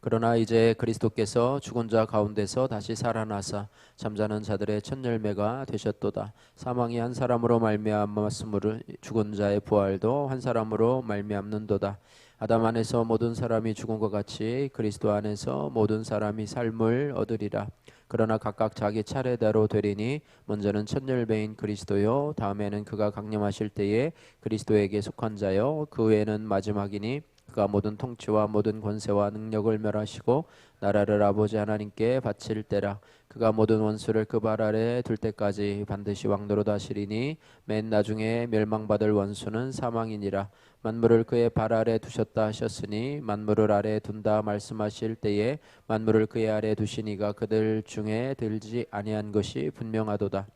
그러나 이제 그리스도께서 죽은 자 가운데서 다시 살아나사 잠자는 자들의 첫 열매가 되셨도다. 사망이 한 사람으로 말미암았으므로 죽은 자의 부활도 한 사람으로 말미암는도다. 아담 안에서 모든 사람이 죽은 것 같이 그리스도 안에서 모든 사람이 삶을 얻으리라. 그러나 각각 자기 차례대로 되리니 먼저는 첫 열매인 그리스도요 다음에는 그가 강림하실 때에 그리스도에게 속한 자요 그 외에는 마지막이니 그가 모든 통치와 모든 권세와 능력을 멸하시고 나라를 아버지 하나님께 바칠 때라 그가 모든 원수를 그 발 아래 둘 때까지 반드시 왕노로 하시리니 맨 나중에 멸망받을 원수는 사망이니라. 만물을 그의 발 아래 두셨다 하셨으니 만물을 아래 둔다 말씀하실 때에 만물을 그의 아래 두시니가 그들 중에 들지 아니한 것이 분명하도다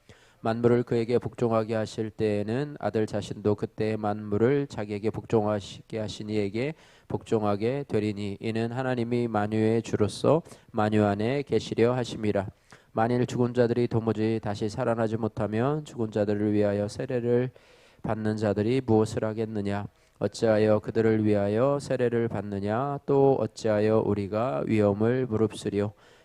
만물을 그에게 복종하게 하실 때에는 아들 자신도 그때 만물을 자기에게 복종하시게 하신 이에게 복종하게 되리니 이는 하나님이 만유의 주로서 만유 안에 계시려 하심이라. 만일 죽은 자들이 도무지 다시 살아나지 못하면 죽은 자들을 위하여 세례를 받는 자들이 무엇을 하겠느냐? 어찌하여 그들을 위하여 세례를 받느냐? 또 어찌하여 우리가 위험을 무릅쓰리요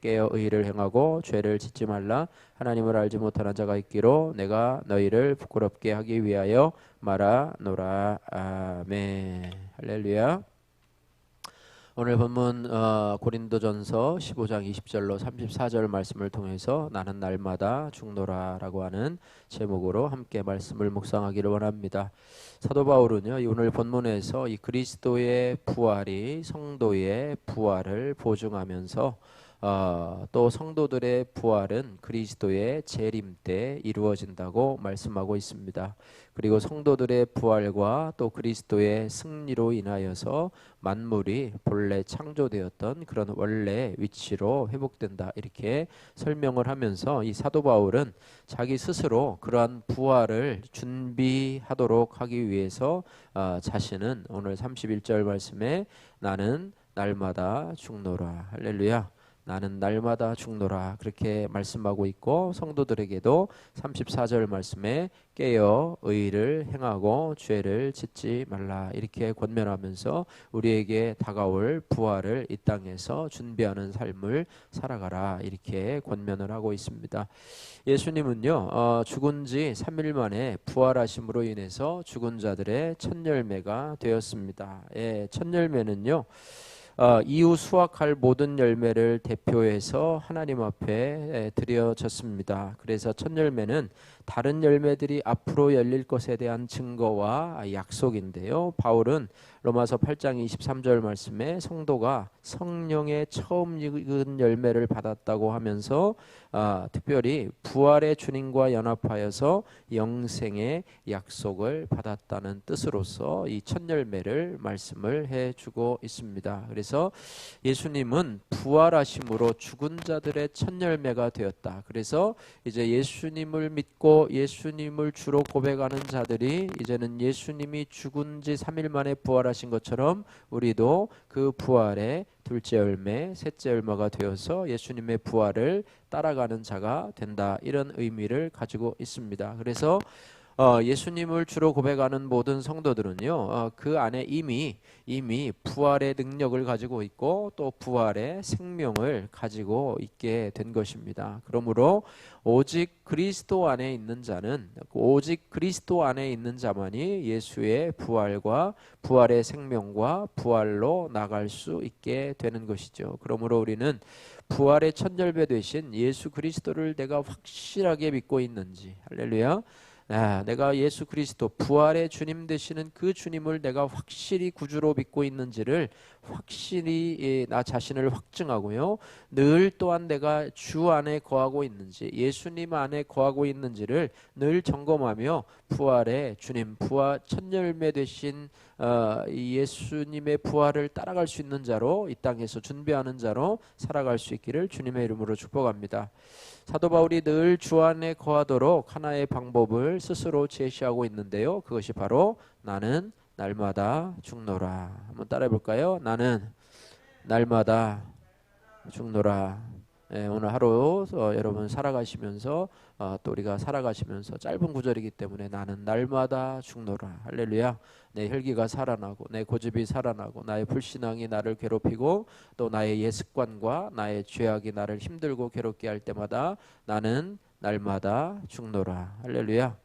깨어 의를 행하고 죄를 짓지 말라. 하나님을 알지 못하는 자가 있기로 내가 너희를 부끄럽게 하기 위하여 말하노라. 아멘. 할렐루야. 오늘 본문 어, 고린도전서 15장 20절로 34절 말씀을 통해서 나는 날마다 죽노라라고 하는 제목으로 함께 말씀을 묵상하기를 원합니다. 사도 바울은요 오늘 본문에서 이 그리스도의 부활이 성도의 부활을 보증하면서 어, 또 성도들의 부활은 그리스도의 재림 때 이루어진다고 말씀하고 있습니다. 그리고 성도들의 부활과 또 그리스도의 승리로 인하여서 만물이 본래 창조되었던 그런 원래 위치로 회복된다 이렇게 설명을 하면서 이 사도 바울은 자기 스스로 그러한 부활을 준비하도록 하기 위해서 어, 자신은 오늘 31절 말씀에 나는 날마다 죽노라 할렐루야 나는 날마다 죽노라 그렇게 말씀하고 있고 성도들에게도 34절 말씀에 깨어 의를 행하고 죄를 짓지 말라 이렇게 권면하면서 우리에게 다가올 부활을 이 땅에서 준비하는 삶을 살아가라 이렇게 권면을 하고 있습니다. 예수님은요 어, 죽은 지 3일 만에 부활하심으로 인해서 죽은 자들의 첫 열매가 되었습니다. 예, 첫 열매는요. 어, 이후 수확할 모든 열매를 대표해서 하나님 앞에 드려졌습니다. 그래서 첫 열매는 다른 열매들이 앞으로 열릴 것에 대한 증거와 약속인데요. 바울은 로마서 8장 23절 말씀에 성도가 성령의 처음 익은 열매를 받았다고 하면서 아, 특별히 부활의 주님과 연합하여서 영생의 약속을 받았다는 뜻으로서 이 첫 열매를 말씀을 해주고 있습니다. 그래서 예수님은 부활하심으로 죽은 자들의 첫 열매가 되었다. 그래서 이제 예수님을 믿고 예수님을 주로 고백하는 자들이 이제는 예수님이 죽은 지 3일 만에 부활하신 것처럼 우리도 그 부활의 둘째 열매, 셋째 열매가 되어서 예수님의 부활을 따라가는 자가 된다. 이런 의미를 가지고 있습니다. 그래서 어, 예수님을 주로 고백하는 모든 성도들은요, 어, 그 안에 이미 이미 부활의 능력을 가지고 있고 또 부활의 생명을 가지고 있게 된 것입니다. 그러므로 오직 그리스도 안에 있는 자는 오직 그리스도 안에 있는 자만이 예수의 부활과 부활의 생명과 부활로 나갈 수 있게 되는 것이죠. 그러므로 우리는 부활의 천절배 되신 예수 그리스도를 내가 확실하게 믿고 있는지 할렐루야. 아, 내가 예수 그리스도 부활의 주님 되시는 그 주님을 내가 확실히 구주로 믿고 있는지를 확실히 예, 나 자신을 확증하고요. 늘 또한 내가 주 안에 거하고 있는지 예수님 안에 거하고 있는지를 늘 점검하며 부활의 주님 부활 첫 열매 되신 어, 예수님의 부활을 따라갈 수 있는 자로 이 땅에서 준비하는 자로 살아갈 수 있기를 주님의 이름으로 축복합니다. 사도 바울이 늘 주 안에 거하도록 하나의 방법을 스스로 제시하고 있는데요. 그것이 바로 나는 날마다 죽노라. 한번 따라해 볼까요? 나는 날마다 죽노라. 예, 오늘 하루 어, 여러분 살아가시면서 어, 또 우리가 살아가시면서 짧은 구절이기 때문에 나는 날마다 죽노라. 할렐루야. 내 혈기가 살아나고 내 고집이 살아나고 나의 불신앙이 나를 괴롭히고 또 나의 예습관과 나의 죄악이 나를 힘들고 괴롭게 할 때마다 나는 날마다 죽노라. 할렐루야.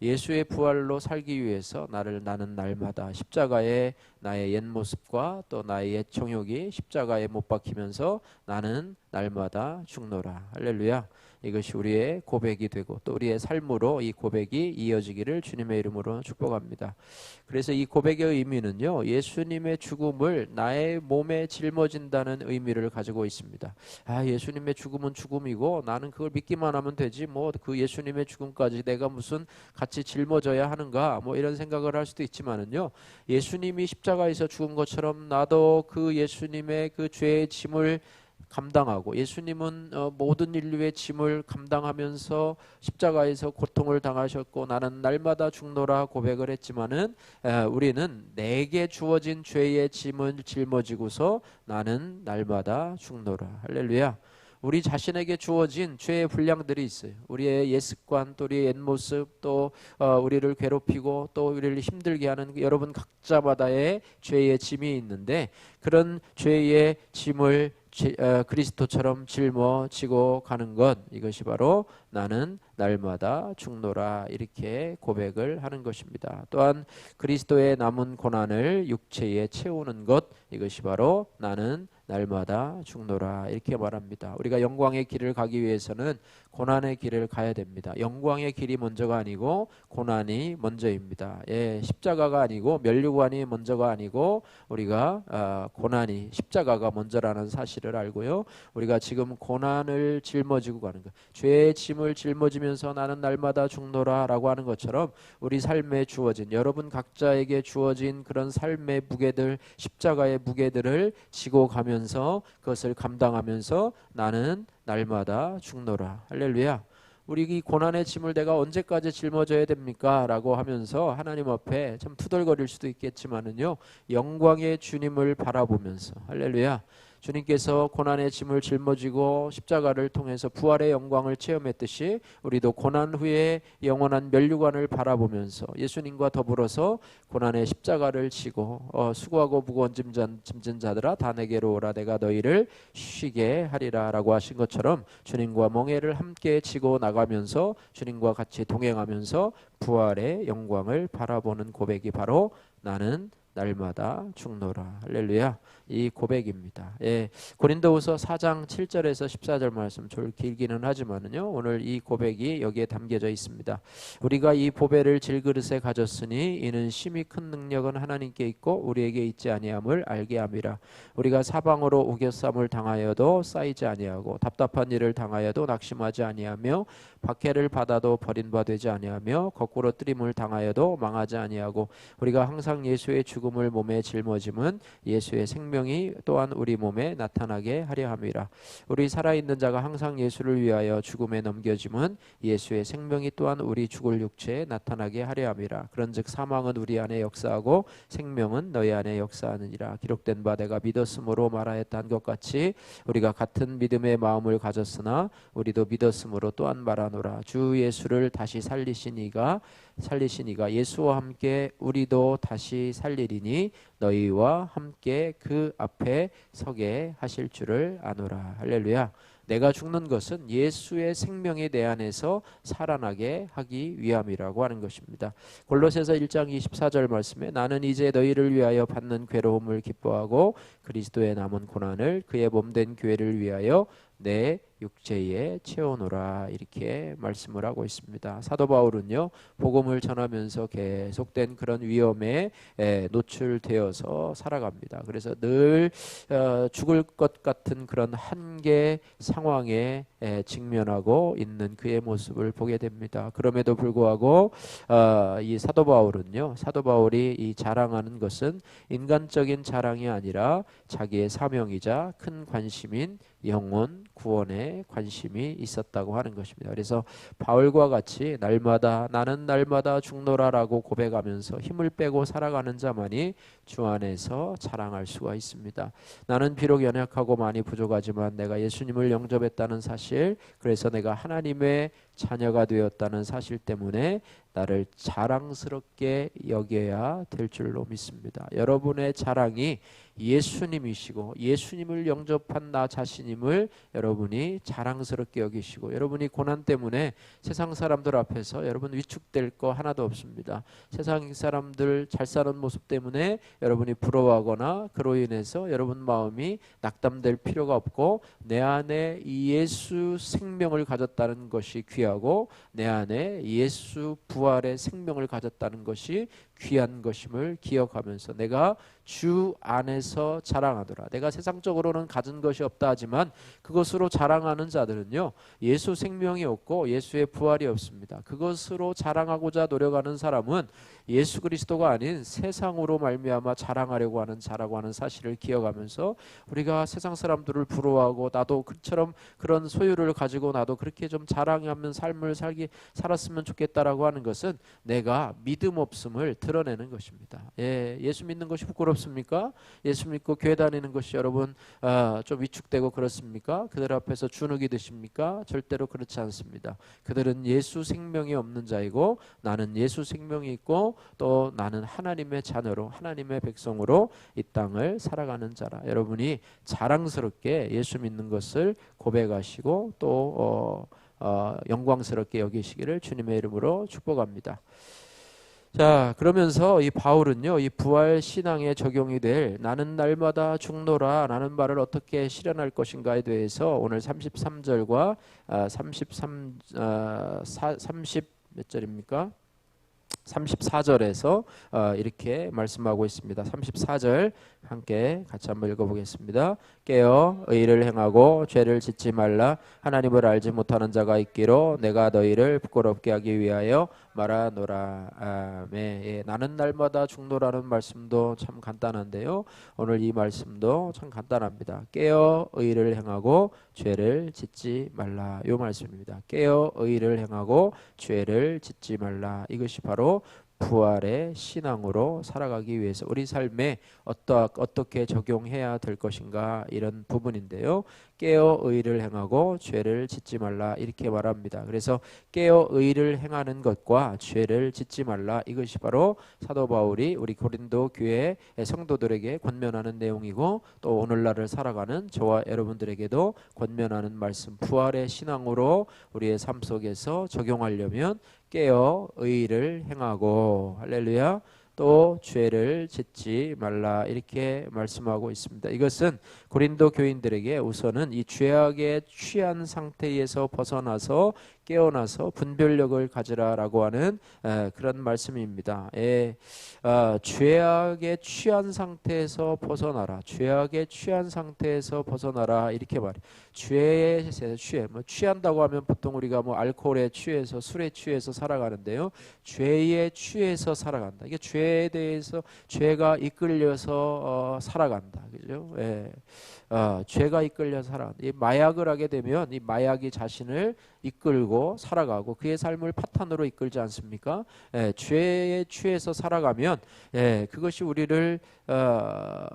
예수의 부활로 살기 위해서 나를 나는 날마다 십자가에 나의 옛 모습과 또 나의 옛 정욕이 십자가에 못 박히면서 나는 날마다 죽노라. 할렐루야. 이것이 우리의 고백이 되고 또 우리의 삶으로 이 고백이 이어지기를 주님의 이름으로 축복합니다. 그래서 이 고백의 의미는요. 예수님의 죽음을 나의 몸에 짊어진다는 의미를 가지고 있습니다. 아, 예수님의 죽음은 죽음이고 나는 그걸 믿기만 하면 되지. 뭐 그 예수님의 죽음까지 내가 무슨 같이 짊어져야 하는가? 뭐 이런 생각을 할 수도 있지만은요. 예수님이 십자 가에서 죽은 것처럼 나도 그 예수님의 그 죄의 짐을 감당하고 예수님은 어, 모든 인류의 짐을 감당하면서 십자가에서 고통을 당하셨고 나는 날마다 죽노라 고백을 했지만은 에, 우리는 내게 주어진 죄의 짐을 짊어지고서 나는 날마다 죽노라 할렐루야. 우리 자신에게 주어진 죄의 분량들이 있어요. 우리의 옛 습관, 또 우리의 옛 모습, 또 어, 우리를 괴롭히고 또 우리를 힘들게 하는 여러분 각자마다의 죄의 짐이 있는데 그런 죄의 짐을 지, 어, 그리스도처럼 짊어지고 가는 것 이것이 바로 나는 날마다 죽노라 이렇게 고백을 하는 것입니다. 또한 그리스도의 남은 고난을 육체에 채우는 것 이것이 바로 나는 날마다 죽노라 이렇게 말합니다. 우리가 영광의 길을 가기 위해서는 고난의 길을 가야 됩니다. 영광의 길이 먼저가 아니고 고난이 먼저입니다. 예, 십자가가 아니고 면류관이 먼저가 아니고 우리가 아, 고난이 십자가가 먼저라는 사실을 알고요. 우리가 지금 고난을 짊어지고 가는 것, 죄의 짐을 짊어지면서 나는 날마다 죽노라라고 하는 것처럼 우리 삶에 주어진 여러분 각자에게 주어진 그런 삶의 무게들, 십자가의 무게들을 지고 가면서 그것을 감당하면서 나는 날마다 죽노라. 할렐루야. 우리 이 고난의 짐을 내가 언제까지 짊어져야 됩니까? 라고 하면서 하나님 앞에 참 투덜거릴 수도 있겠지만은요. 영광의 주님을 바라보면서 할렐루야. 주님께서 고난의 짐을 짊어지고 십자가를 통해서 부활의 영광을 체험했듯이 우리도 고난 후에 영원한 멸류관을 바라보면서 예수님과 더불어서 고난의 십자가를 지고 어, 수고하고 무거운 짐진 자들아 다 내게로 오라. 내가 너희를 쉬게 하리라라고 하신 것처럼 주님과 멍해를 함께 지고 나가면서 주님과 같이 동행하면서 부활의 영광을 바라보는 고백이 바로 나는 날마다 죽노라 할렐루야 이 고백입니다. 예, 고린도후서 4장 7절에서 14절 말씀 좀 길기는 하지만은요. 오늘 이 고백이 여기에 담겨져 있습니다. 우리가 이 보배를 질그릇에 가졌으니 이는 심히 큰 능력은 하나님께 있고 우리에게 있지 아니함을 알게 함이라. 우리가 사방으로 우겨쌈을 당하여도 쌓이지 아니하고 답답한 일을 당하여도 낙심하지 아니하며 박해를 받아도 버림바 되지 아니하며 거꾸로 뜨림을 당하여도 망하지 아니하고 우리가 항상 예수의 죽음을 몸에 짊어짐은 예수의 생명이 또한 우리 몸에 나타나게 하려 함이라. 우리 살아있는 자가 항상 예수를 위하여 죽음에 넘겨짐은 예수의 생명이 또한 우리 죽을 육체에 나타나게 하려 함이라. 그런즉 사망은 우리 안에 역사하고 생명은 너희 안에 역사하느니라. 기록된 바 내가 믿었으므로 말하였던 것 같이 우리가 같은 믿음의 마음을 가졌으나 우리도 믿었으므로 또한 말하노라. 주 예수를 다시 살리신 이가 예수와 함께 우리도 다시 살리리 니 너희와 함께 그 앞에 서게 하실 줄을 아노라 할렐루야 내가 죽는 것은 예수의 생명이 내 안에서 살아나게 하기 위함이라고 하는 것입니다. 골로새서 1장 24절 말씀에 나는 이제 너희를 위하여 받는 괴로움을 기뻐하고 그리스도의 남은 고난을 그의 몸된 교회를 위하여 내 육체에 채워놓으라 이렇게 말씀을 하고 있습니다. 사도 바울은요 복음을 전하면서 계속된 그런 위험에 노출되어서 살아갑니다. 그래서 늘 어, 죽을 것 같은 그런 한계 상황에 직면하고 있는 그의 모습을 보게 됩니다. 그럼에도 불구하고 어, 이 사도 바울은요 사도 바울이 이 자랑하는 것은 인간적인 자랑이 아니라 자기의 사명이자 큰 관심인 영혼 구원에 관심이 있었다고 하는 것입니다. 그래서 바울과 같이 날마다 나는 날마다 죽노라라고 고백하면서 힘을 빼고 살아가는 자만이 주 안에서 자랑할 수가 있습니다. 나는 비록 연약하고 많이 부족하지만 내가 예수님을 영접했다는 사실, 그래서 내가 하나님의 자녀가 되었다는 사실 때문에 나를 자랑스럽게 여겨야 될 줄로 믿습니다. 여러분의 자랑이 예수님이시고 예수님을 영접한 나 자신임을 여러분이 자랑스럽게 여기시고 여러분이 고난 때문에 세상 사람들 앞에서 여러분 위축될 거 하나도 없습니다. 세상 사람들 잘 사는 모습 때문에 여러분이 부러워하거나 그로 인해서 여러분 마음이 낙담될 필요가 없고 내 안에 예수 생명을 가졌다는 것이 귀 하고 내 안에 예수 부활의 생명을 가졌다는 것이 귀한 것임을 기억하면서 내가 주 안에서 자랑하더라. 내가 세상적으로는 가진 것이 없다 하지만 그것으로 자랑하는 자들은요. 예수 생명이 없고 예수의 부활이 없습니다. 그것으로 자랑하고자 노력하는 사람은 예수 그리스도가 아닌 세상으로 말미암아 자랑하려고 하는 자라고 하는 사실을 기억하면서 우리가 세상 사람들을 부러워하고 나도 그처럼 그런 소유를 가지고 나도 그렇게 좀 자랑하면 삶을 살기 살았으면 좋겠다라고 하는 것은 내가 믿음 없음을 드러내는 것입니다. 예, 예수 믿는 것이 부끄럽습니까? 예수 믿고 교회 다니는 것이 여러분 아, 좀 위축되고 그렇습니까? 그들 앞에서 주눅이 드십니까? 절대로 그렇지 않습니다. 그들은 예수 생명이 없는 자이고 나는 예수 생명이 있고 또 나는 하나님의 자녀로 하나님의 백성으로 이 땅을 살아가는 자라. 여러분이 자랑스럽게 예수 믿는 것을 고백하시고 또 어, 어, 영광스럽게 여기시기를 주님의 이름으로 축복합니다. 자, 그러면서 이 바울은요, 이 부활 신앙에 적용이 될 나는 날마다 죽노라 라는 말을 어떻게 실현할 것인가에 대해서 오늘 33절과 33, 30몇 절입니까? 34절에서 어, 이렇게 말씀하고 있습니다. 34절 함께 같이 한번 읽어보겠습니다. 깨어 의를 행하고 죄를 짓지 말라. 하나님을 알지 못하는 자가 있기로 내가 너희를 부끄럽게 하기 위하여 말하노라. 아멘. 예, 나는 날마다 죽노라는 말씀도 참 간단한데요. 오늘 이 말씀도 참 간단합니다. 깨어 의를 행하고 죄를 짓지 말라. 요 말씀입니다. 깨어 의를 행하고 죄를 짓지 말라. 이것이 바로 부활의 신앙으로 살아가기 위해서 우리 삶에 어떠, 어떻게 적용해야 될 것인가 이런 부분인데요. 깨어 의를 행하고 죄를 짓지 말라 이렇게 말합니다. 그래서 깨어 의를 행하는 것과 죄를 짓지 말라 이것이 바로 사도 바울이 우리 고린도 교회 성도들에게 권면하는 내용이고 또 오늘날을 살아가는 저와 여러분들에게도 권면하는 말씀 부활의 신앙으로 우리의 삶 속에서 적용하려면 깨어 의를 행하고 할렐루야 또 죄를 짓지 말라 이렇게 말씀하고 있습니다. 이것은 고린도 교인들에게 우선은 이 죄악에 취한 상태에서 벗어나서 깨어나서 분별력을 가지라라고 하는 에, 그런 말씀입니다. 에, 어, 죄악에 취한 상태에서 벗어나라. 죄악에 취한 상태에서 벗어나라 이렇게 말해. 죄에 취해. 뭐 취한다고 하면 보통 우리가 뭐 알코올에 취해서 술에 취해서 살아가는데요. 죄에 취해서 살아간다. 이게 죄에 대해서 죄가 이끌려서 어, 살아간다. 그죠? 예. 어, 죄가 이끌려 살아간다. 이 마약을 하게 되면 이 마약이 자신을 이끌고 살아가고 그의 삶을 파탄으로 이끌지 않습니까? 예, 죄에 취해서 살아가면 예, 그것이 우리를 어,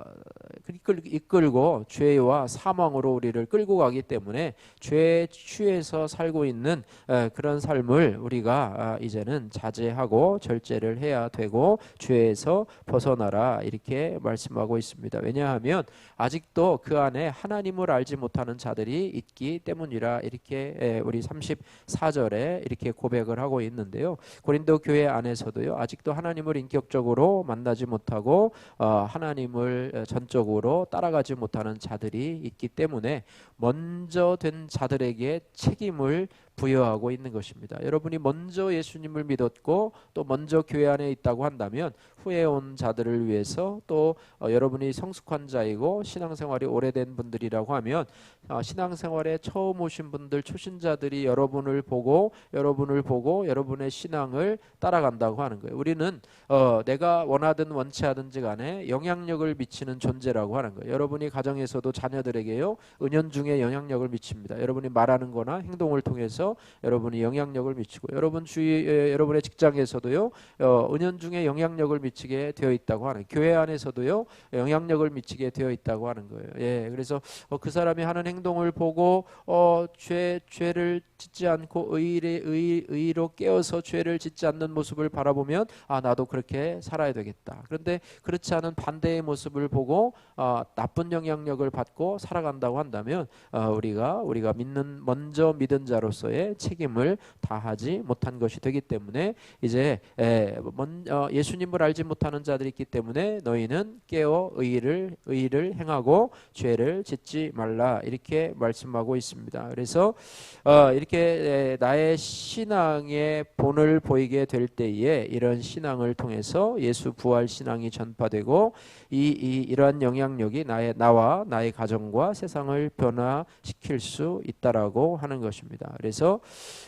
이끌, 이끌 고 죄와 사망으로 우리를 끌고 가기 때문에 죄에 취해서 살고 있는 에, 그런 삶을 우리가 아, 이제는 자제하고 절제를 해야 되고 죄에서 벗어나라 이렇게 말씀하고 있습니다. 왜냐하면 아직도 그 안에 하나님을 알지 못하는 자들이 있기 때문이라 이렇게 에, 우리 34절에 이렇게 고백을 하고 있는데요. 고린도 교회 안에서도요 아직도 하나님을 인격적으로 만나지 못하고 어, 하나님을 전적으로 따라가지 못하는 자들이 있기 때문에 먼저 된 자들에게 책임을 부여하고 있는 것입니다. 여러분이 먼저 예수님을 믿었고 또 먼저 교회 안에 있다고 한다면 후에 온 자들을 위해서 또 어, 여러분이 성숙한 자이고 신앙생활이 오래된 분들이라고 하면 어, 신앙생활에 처음 오신 분들 초신자들이 여러분을 보고 여러분을 보고 여러분의 신앙을 따라간다고 하는 거예요. 우리는 어, 내가 원하든 원치 하든지 간에 영향력을 미치는 존재라고 하는 거예요. 여러분이 가정에서도 자녀들에게요 은연중에 영향력을 미칩니다. 여러분이 말하는 거나 행동을 통해서 여러분이 영향력을 미치고 여러분 주위 에, 여러분의 직장에서도요 어, 은연중에 영향력을 미치게 되어 있다고 하는 교회 안에서도요 영향력을 미치게 되어 있다고 하는 거예요. 예, 그래서 어, 그 사람이 하는 행동을 보고 어, 죄 죄를 짓지 않고 의의 의, 의로 깨어서 죄를 짓지 않는 모습을 바라보면 아 나도 그렇게 살아야 되겠다. 그런데 그렇지 않은 반대의 모습을 보고 어, 나쁜 영향력을 받고 살아간다고 한다면 어, 우리가 우리가 믿는 먼저 믿은 자로서 의 책임을 다하지 못한 것이 되기 때문에 이제 어, 예수님을 알지 못하는 자들이 있기 때문에 너희는 깨어 의를 의를 행하고 죄를 짓지 말라 이렇게 말씀하고 있습니다. 그래서 어, 이렇게 에, 나의 신앙의 본을 보이게 될 때에 이런 신앙을 통해서 예수 부활 신앙이 전파되고 이, 이 이러한 영향력이 나의 나와 나의 가정과 세상을 변화시킬 수 있다라고 하는 것입니다. 그래서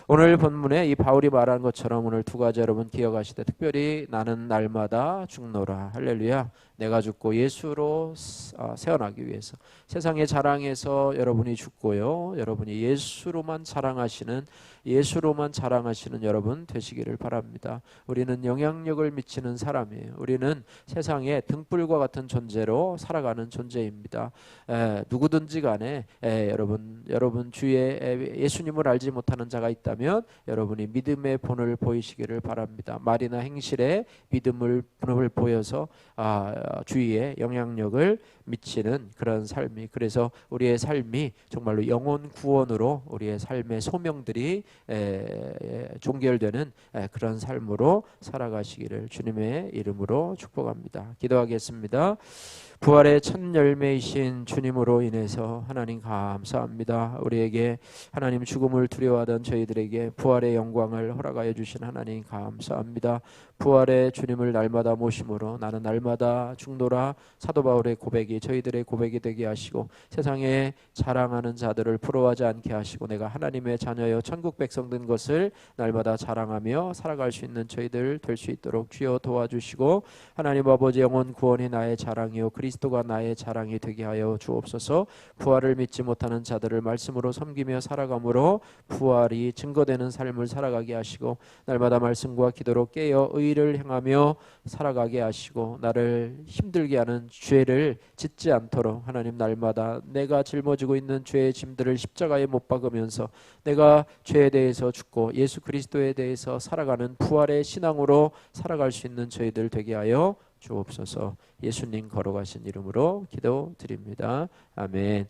오늘 본문에 이 바울이 말한 것처럼 오늘 두 가지 여러분 기억하시되 특별히 나는 날마다 죽노라. 할렐루야 내가 죽고 예수로 아, 세어나기 위해서 세상의 자랑에서 여러분이 죽고요 여러분이 예수로만 자랑하시는 예수로만 자랑하시는 여러분 되시기를 바랍니다. 우리는 영향력을 미치는 사람이에요. 우리는 세상에 등불과 같은 존재로 살아가는 존재입니다. 에, 누구든지 간에 에, 여러분 여러분 주위에 에, 예수님을 알지 못하는 자가 있다면 여러분이 믿음의 본을 보이시기를 바랍니다. 말이나 행실에 믿음을 본을 보여서 아, 주위에 영향력을 미치는 그런 삶이 그래서 우리의 삶이 정말로 영혼 구원으로 우리의 삶의 소명들이 종결되는 에, 그런 삶으로 살아가시기를 주님의 이름으로 축복합니다. 기도하겠습니다. 부활의 첫 열매이신 주님으로 인해서 하나님 감사합니다. 우리에게 하나님 죽음을 두려워하던 저희들에게 부활의 영광을 허락하여 주신 하나님 감사합니다. 부활의 주님을 날마다 모심으로 나는 날마다 죽노라 사도 바울의 고백이 저희들의 고백이 되게 하시고 세상에 자랑하는 자들을 부러워하지 않게 하시고 내가 하나님의 자녀여 천국 백성 된 것을 날마다 자랑하며 살아갈 수 있는 저희들 될 수 있도록 주여 도와주시고 하나님 아버지 영원 구원이 나의 자랑이요 그리스도가 나의 자랑이 되게 하여 주옵소서. 부활을 믿지 못하는 자들을 말씀으로 섬기며 살아감으로 부활이 증거되는 삶을 살아가게 하시고 날마다 말씀과 기도로 깨어 의를 행하며 살아가게 하시고 나를 힘들게 하는 죄를 짓지 않도록 하나님 날마다 내가 짊어지고 있는 죄의 짐들을 십자가에 못 박으면서 내가 죄에 대해서 죽고 예수 그리스도에 대해서 살아가는 부활의 신앙으로 살아갈 수 있는 저희들 되게 하여 주옵소서 예수님 걸어가신 이름으로 기도드립니다. 아멘.